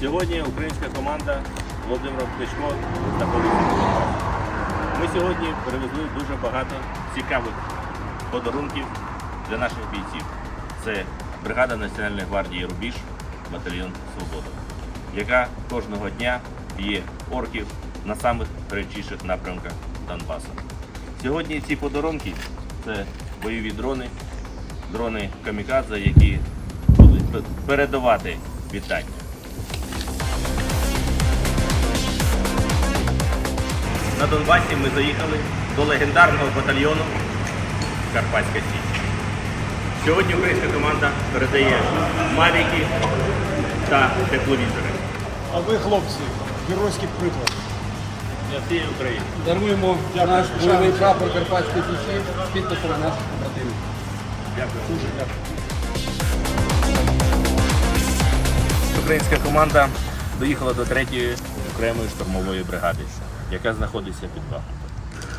Сьогодні українська команда з Володимиром Кличко знаходиться в. Ми сьогодні привезли дуже багато цікавих подарунків для наших бійців. Це бригада Національної гвардії Рубіж, батальйон Свобода, яка кожного дня б'є орків на самих гарячіших напрямках Донбасу. Сьогодні ці подарунки це бойові дрони, дрони камікадзе, які будуть передавати вітання. На Донбасі ми заїхали до легендарного батальйону Карпатська Січ. Сьогодні українська команда передає мавіки та тепловізори А ви, хлопці, геройський приклад. для всієї України. Даруємо Дякую. наш бойовий прапор Карпатської Січі з підписами наших побратимів. Дякую. Дуже дякую. Українська команда доїхала до третьої окремої штурмової бригади, яка знаходиться під Бахмутом.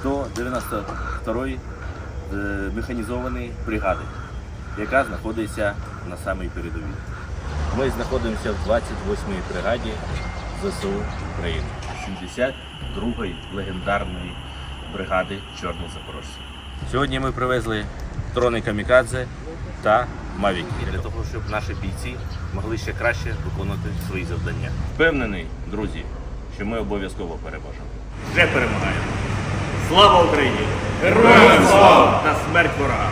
До 92-ї е, механізованої бригади, яка знаходиться на самій передовій. Ми знаходимося в 28-й бригаді ЗСУ України, 72-ї легендарної бригади Чорний Запорожці. Сьогодні ми привезли дрони камікадзе та мавіки для того, щоб наші бійці могли ще краще виконувати свої завдання. Впевнений, друзі, що ми обов'язково переможемо. Вже перемагаємо. Слава Україні! Героям слава! Та смерть ворогам!